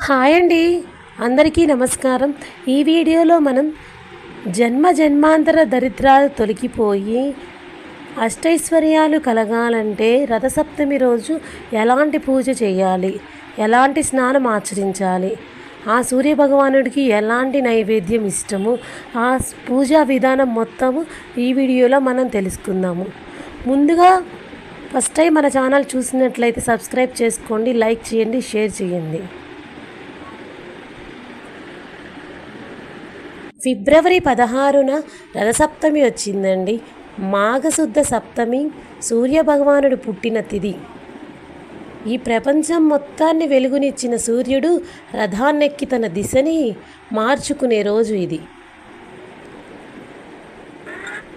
Hi అండి. అందరికీ నమస్కారం. ఈ వీడియోలో మనం జన్మ జన్మాంతర దరిద్రాలు తొలగిపోయి అష్టైశ్వర్యాలు కలగాలంటే రథసప్తమి రోజు ఎలాంటి పూజ చేయాలి? ఎలాంటి స్నానం ఆచరించాలి? ఆ సూర్య భగవానుడికి ఎలాంటి నైవేద్యం ఇష్టము? ఆ పూజా విధానం మొత్తము ఈ వీడియోలో మనం తెలుసుకుందాము. ముందుగా ఫస్ట్ టైం మన ఛానల్ చూసినట్లయితే సబ్స్క్రైబ్ చేసుకోండి లైక్ చేయండి షేర్ చేయండి. ఫిబ్రవరి పదహారున రథసప్తమి వచ్చిందండి. మాఘశుద్ధ సప్తమి సూర్య భగవానుడు పుట్టిన తిథి ఈ ప్రపంచం మొత్తాన్ని వెలుగునిచ్చిన సూర్యుడు రథాన్నెక్కి తన దిశని మార్చుకునే రోజు ఇది.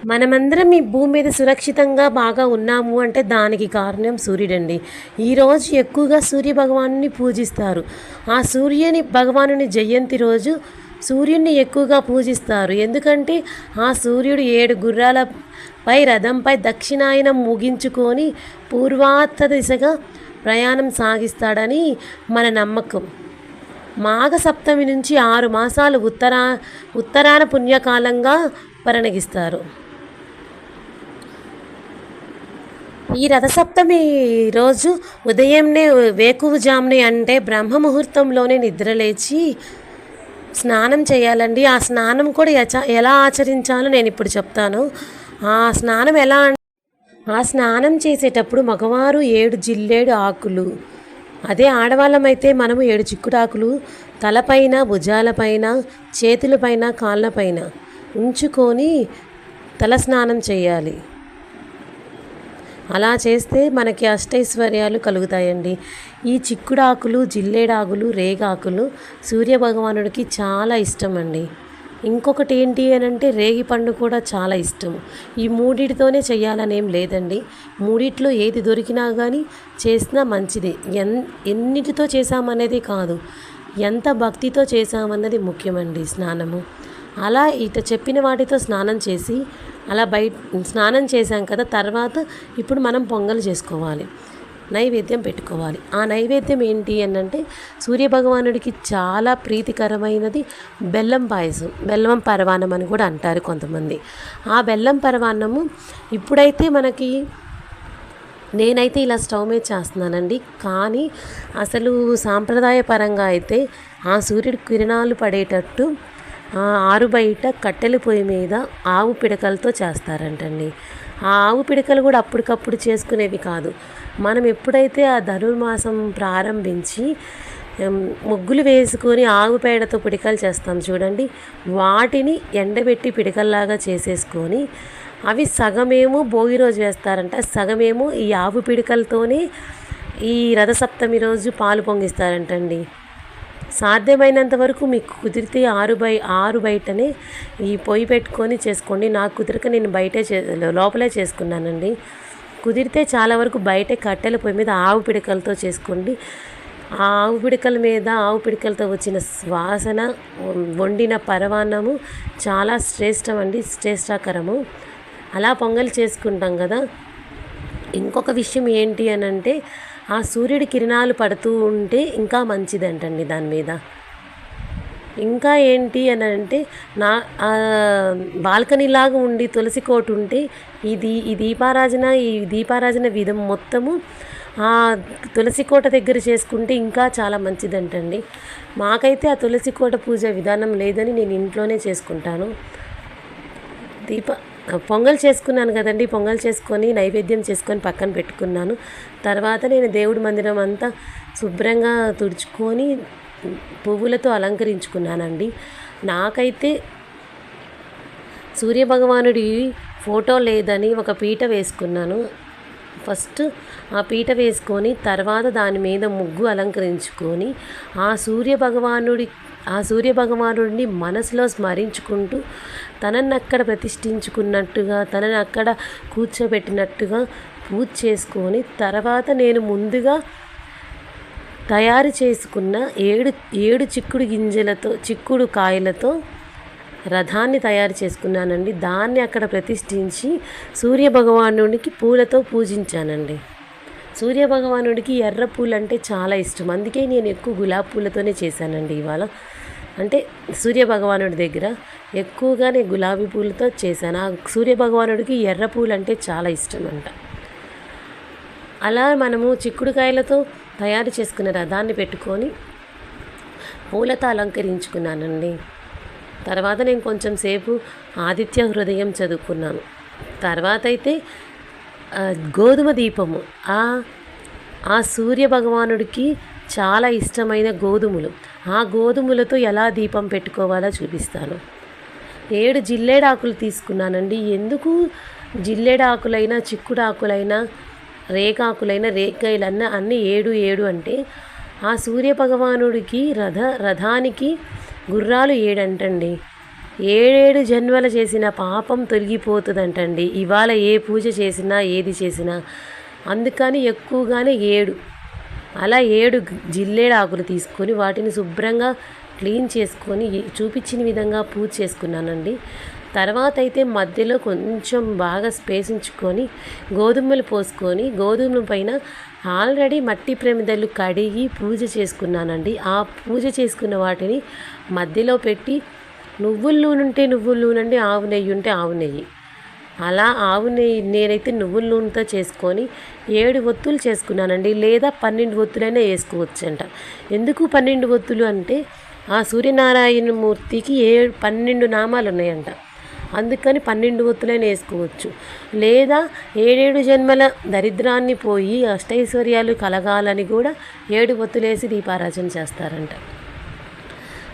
మనమందరం ఈ భూమి మీద సురక్షితంగా బాగా ఉన్నాము అంటే దానికి కారణం సూర్యుడండి. ఈరోజు ఎక్కువగా సూర్య భగవానుని పూజిస్తారు. ఆ సూర్యుని భగవానుని జయంతి రోజు సూర్యుడిని ఎక్కువగా పూజిస్తారు. ఎందుకంటే ఆ సూర్యుడు ఏడు గుర్రాలపై రథంపై దక్షిణాయనం ముగించుకొని పూర్వాత్త దిశగా ప్రయాణం సాగిస్తాడని మన నమ్మకం. మాఘ సప్తమి నుంచి ఆరు మాసాలు ఉత్తరా ఉత్తరాన పుణ్యకాలంగా పరిణగిస్తారు ఈ రథసప్తమి రోజు ఉదయంనే వేకువజామునే అంటే బ్రహ్మ ముహూర్తంలోనే నిద్రలేచి స్నానం చేయాలండి. ఆ స్నానం కూడా ఎచ- ఎలా ఆచరించాలో నేను ఇప్పుడు చెప్తాను. ఆ స్నానం ఎలా ఆ స్నానం చేసేటప్పుడు మగవారు ఏడు జిల్లేడు ఆకులు. అదే ఆడవాళ్ళమైతే మనము ఏడు చిక్కుడాకులు తలపైన భుజాలపైన చేతులపైన కాళ్ళపైన ఉంచుకొని తల స్నానం చేయాలి. అలా చేస్తే మనకి అష్టైశ్వర్యాలు కలుగుతాయండి. ఈ చిక్కుడాకులు జిల్లేడాకులు రేగాకులు సూర్య భగవానుడికి చాలా ఇష్టం అండి ఇంకొకటి ఏంటి అని అంటే రేగి పండు కూడా చాలా ఇష్టం. ఈ మూడిటితోనే చేయాలనేం లేదండి. మూడిట్లో ఏది దొరికినా కానీ చేసినా మంచిది. ఎన్ ఎన్నిటితో చేసామనేది కాదు. ఎంత భక్తితో చేసామన్నది ముఖ్యమండి స్నానము. అలా ఇట చెప్పిన వాటితో స్నానం చేసి అలా బయట స్నానం చేశాం కదా తర్వాత ఇప్పుడు మనం పొంగల్ చేసుకోవాలి. నైవేద్యం పెట్టుకోవాలి. ఆ నైవేద్యం ఏంటి అని అంటే సూర్యభగవానుడికి చాలా ప్రీతికరమైనది బెల్లం పాయసం బెల్లం పరవాన్నం అని కూడా అంటారు కొంతమంది. ఆ బెల్లం పరవాన్నము ఇప్పుడైతే మనకి నేనైతే ఇలా స్టవ్ మీద చేస్తున్నానండి. కానీ అసలు సాంప్రదాయపరంగా అయితే ఆ సూర్యుడి కిరణాలు పడేటట్టు ఆరు బయట కట్టెల పొయ్యి మీద ఆవు పిడకలతో చేస్తారంటండి. ఆ ఆవు పిడకలు కూడా అప్పటికప్పుడు చేసుకునేవి కాదు. మనం ఎప్పుడైతే ఆ ధనుర్మాసం ప్రారంభించి ముగ్గులు వేసుకొని ఆవు పేడతో పిడకలు చేస్తాం చూడండి. వాటిని ఎండబెట్టి పిడకల్లాగా చేసేసుకొని అవి సగమేమో భోగి రోజు వేస్తారంట. సగమేమో ఈ ఆవు పిడకలతోనే ఈ రథసప్తమి రోజు పాలు పొంగిస్తారంటండి. సాధ్యమైనంత వరకు మీకు కుదిరితే ఆరు బై ఆరు బయటనే ఈ పొయ్యి పెట్టుకొని చేసుకోండి. నాకు కుదరక నేను బయటే చే లోపలే చేసుకున్నానండి. కుదిరితే చాలా వరకు బయటే కట్టెల పొయ్యి మీద ఆవు పిడకలతో చేసుకోండి. ఆ ఆవు పిడకల మీద ఆవు పిడకలతో వచ్చిన వాసన వండిన పరవాన్నము చాలా శ్రేష్టం అండి శ్రేష్టాకరము. అలా పొంగల్ చేసుకుంటాం కదా. ఇంకొక విషయం ఏంటి అని అంటే ఆ సూర్యుడి కిరణాలు పడుతూ ఉంటే ఇంకా మంచిదంటండి దాని మీద. ఇంకా ఏంటి అని అంటే నా బాల్కనీలాగా బాల్కనీ లాగా ఉండి తులసి కోట ఉంటే ఇది ఈ దీపారాజన ఈ దీపారాజన విధం మొత్తము ఆ తులసి కోట దగ్గర చేసుకుంటే ఇంకా చాలా మంచిదంటండి. మాకైతే ఆ తులసి కోట పూజ విధానం లేదని నేను ఇంట్లోనే చేసుకుంటాను. దీప పొంగల్ చేసుకున్నాను కదండి. పొంగల్ చేసుకొని నైవేద్యం చేసుకొని పక్కన పెట్టుకున్నాను. తర్వాత నేను దేవుడి మందిరం అంతా శుభ్రంగా తుడుచుకొని పువ్వులతో అలంకరించుకున్నానండి. నాకైతే సూర్యభగవానుడి ఫోటో లేదని ఒక పీట వేసుకున్నాను. ఫస్ట్ ఆ పీట వేసుకొని తర్వాత దాని మీద ముగ్గు అలంకరించుకొని ఆ సూర్య భగవానుడి ఆ సూర్య భగవానుడిని మనసులో స్మరించుకుంటూ తనని అక్కడ ప్రతిష్ఠించుకున్నట్టుగా తనని అక్కడ కూర్చోబెట్టినట్టుగా పూజ చేసుకొని తర్వాత నేను ముందుగా తయారు చేసుకున్న ఏడు ఏడు చిక్కుడు గింజలతో చిక్కుడు కాయలతో రథాన్ని తయారు చేసుకున్నానండి. దాన్ని అక్కడ ప్రతిష్ఠించి సూర్య భగవానుడికి పూలతో పూజించానండి. సూర్య భగవానుడికి ఎర్ర పూలు అంటే చాలా ఇష్టం. అందుకే నేను ఎక్కువ గులాబీ పూలతోనే చేశానండి ఇవాళ. అంటే సూర్య భగవానుడి దగ్గర ఎక్కువగా నేను గులాబీ పూలతో చేశాను. ఆ సూర్య భగవానుడికి ఎర్ర పూలు అంటే చాలా ఇష్టం అంట అలా మనము చిక్కుడుకాయలతో తయారు చేసుకున్న రథాన్ని పెట్టుకొని పూలతో అలంకరించుకున్నానండి. తర్వాత నేను కొంచెం సేపు ఆదిత్య హృదయం చదువుకున్నాను. తర్వాత అయితే గోధుమ దీపము. ఆ ఆ సూర్య భగవానుడికి చాలా ఇష్టమైన గోధుమలు. ఆ గోధుమలతో ఎలా దీపం పెట్టుకోవాలో చూపిస్తాను. ఏడు జిల్లేడాకులు తీసుకున్నానండి. ఎందుకు? జిల్లేడాకులైనా చిక్కుడాకులైనా రేకాకులైనా రేకాయలన్నా అన్నీ ఏడు ఏడు అంటే ఆ సూర్య భగవానుడికి రథ రథానికి గుర్రాలు ఏడంటండి. ఏడేడు జన్మల చేసిన పాపం తొలగిపోతుందంటండి. ఇవాళ ఏ పూజ చేసినా ఏది చేసినా. అందుకని ఎక్కువగానే ఏడు. అలా ఏడు జిల్లేడు ఆకులు తీసుకొని వాటిని శుభ్రంగా క్లీన్ చేసుకొని చూపించిన విధంగా పూజ చేసుకున్నానండి. తర్వాత అయితే మధ్యలో కొంచెం బాగా స్పేస్ ఉంచుకొని గోధుమలు పోసుకొని గోధుమల పైన ఆల్రెడీ మట్టి ప్రమిదలు కడిగి పూజ చేసుకున్నానండి. ఆ పూజ చేసుకున్న వాటిని మధ్యలో పెట్టి నువ్వుల నూనె ఉంటే నువ్వుల నూనె అండి ఆవు నెయ్యి ఉంటే ఆవు నెయ్యి. అలా ఆవు నెయ్యి నేనైతే నువ్వుల నూనెతో చేసుకొని ఏడు ఒత్తులు చేసుకున్నానండి. లేదా పన్నెండు ఒత్తులైనా వేసుకోవచ్చంట. ఎందుకు పన్నెండు ఒత్తులు అంటే ఆ సూర్యనారాయణ మూర్తికి ఏడు పన్నెండు నామాలు ఉన్నాయంట. అందుకని పన్నెండు ఒత్తులైన వేసుకోవచ్చు. లేదా ఏడేడు జన్మల దరిద్రాన్ని పోయి అష్టైశ్వర్యాలు కలగాలని కూడా ఏడు ఒత్తులేసి దీపారాజన చేస్తారంట.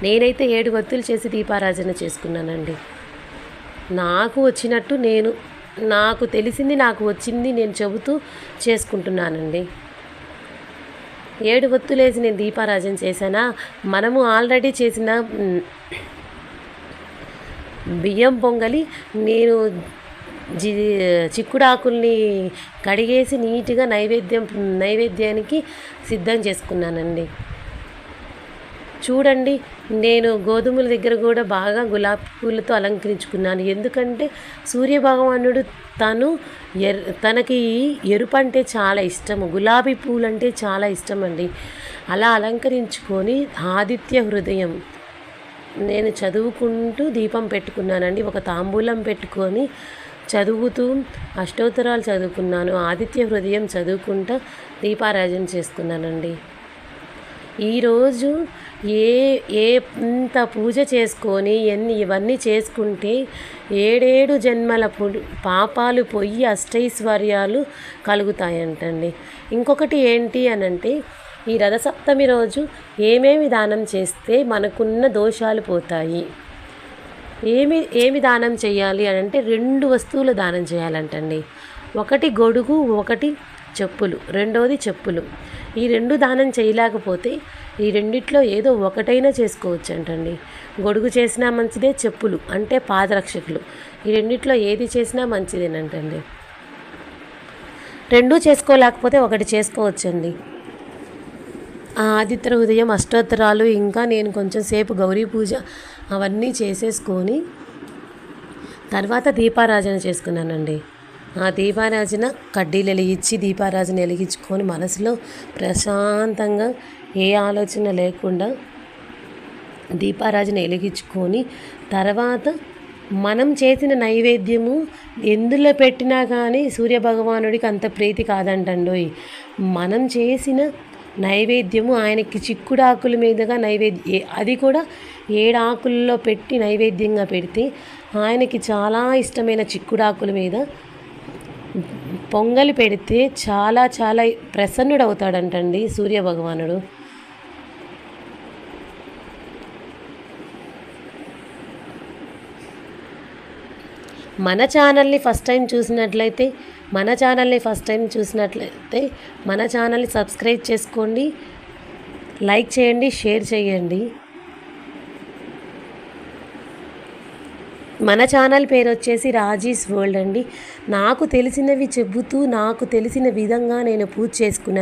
నేనైతే ఏడు వత్తులు చేసి దీపారాజన చేసుకున్నానండి. నాకు వచ్చినట్టు నేను నాకు తెలిసింది నాకు వచ్చింది నేను చెబుతూ చేసుకుంటున్నానండి. ఏడు ఒత్తులేసి నేను దీపారాజన చేశానా? మనము ఆల్రెడీ చేసిన బియ్యం పొంగలి నేను జి చిక్కుడాకుల్ని కడిగేసి నీట్గా నైవేద్యం నైవేద్యానికి సిద్ధం చేసుకున్నానండి. చూడండి నేను గోధుమల దగ్గర కూడా బాగా గులాబీ పూలతో అలంకరించుకున్నాను. ఎందుకంటే సూర్య భగవానుడు తను ఎర్ తనకి ఎరుపు అంటే చాలా ఇష్టము గులాబీ పూలు అంటే చాలా ఇష్టం అండి అలా అలంకరించుకొని ఆదిత్య హృదయం నేను చదువుకుంటూ దీపం పెట్టుకున్నానండి. ఒక తాంబూలం పెట్టుకొని చదువుతూ అష్టోత్తరాలు చదువుకున్నాను. ఆదిత్య హృదయం చదువుకుంటూ దీపారాజన చేసుకున్నానండి. ఈరోజు ఏ ఏ ఇంత పూజ చేసుకొని ఎన్ని ఇవన్నీ చేసుకుంటే ఏడేడు జన్మల పాపాలు పోయి అష్టైశ్వర్యాలు కలుగుతాయంటండి. ఇంకొకటి ఏంటి అని అంటే ఈ రథసప్తమి రోజు ఏమేమి దానం చేస్తే మనకున్న దోషాలు పోతాయి? ఏమి ఏమి దానం చేయాలి అని అంటే రెండు వస్తువులు దానం చేయాలంటండి. ఒకటి గొడుగు ఒకటి చెప్పులు రెండవది చెప్పులు. ఈ రెండు దానం చేయలేకపోతే ఈ రెండిట్లో ఏదో ఒకటైనా చేసుకోవచ్చు అంటండి గొడుగు చేసినా మంచిదే చెప్పులు అంటే పాదరక్షకులు. ఈ రెండిట్లో ఏది చేసినా మంచిదేనంటండి. రెండూ చేసుకోలేకపోతే ఒకటి చేసుకోవచ్చండి. ఆదిత్య ఉదయం అష్టోత్తరాలు ఇంకా నేను కొంచెం సేపు గౌరీ పూజ అవన్నీ చేసేసుకొని తర్వాత దీపారాజన చేసుకున్నానండి. ఆ దీపారాజన కడ్డీలు వెలిగించి దీపారాజన వెలిగించుకొని మనసులో ప్రశాంతంగా ఏ ఆలోచన లేకుండా దీపారాజన వెలిగించుకొని తర్వాత మనం చేసిన నైవేద్యము ఎందులో పెట్టినా కానీ సూర్యభగవానుడికి అంత ప్రీతి కాదంటండోయ్. మనం చేసిన నైవేద్యము ఆయనకి చిక్కుడాకుల మీదుగా నైవేద్య అది కూడా ఏడాకుల్లో పెట్టి నైవేద్యంగా పెడితే ఆయనకి చాలా ఇష్టమైన చిక్కుడాకుల మీద పొంగలి పెడితే చాలా చాలా ప్రసన్నుడు అవుతాడంటండి సూర్య భగవానుడు. మన ఛానల్ని ఫస్ట్ టైం చూసినట్లయితే మన ఛానల్ని ఫస్ట్ టైం చూసినట్లయితే మన ఛానల్ని సబ్స్క్రైబ్ చేసుకోండి లైక్ చేయండి షేర్ చేయండి. మన ఛానల్ పేరు వచ్చేసి రాజీస్ వరల్డ్ అండి. నాకు తెలిసినవి చెబుతూ నాకు తెలిసిన విధంగా నేను పూజ చేసుకున్నాను.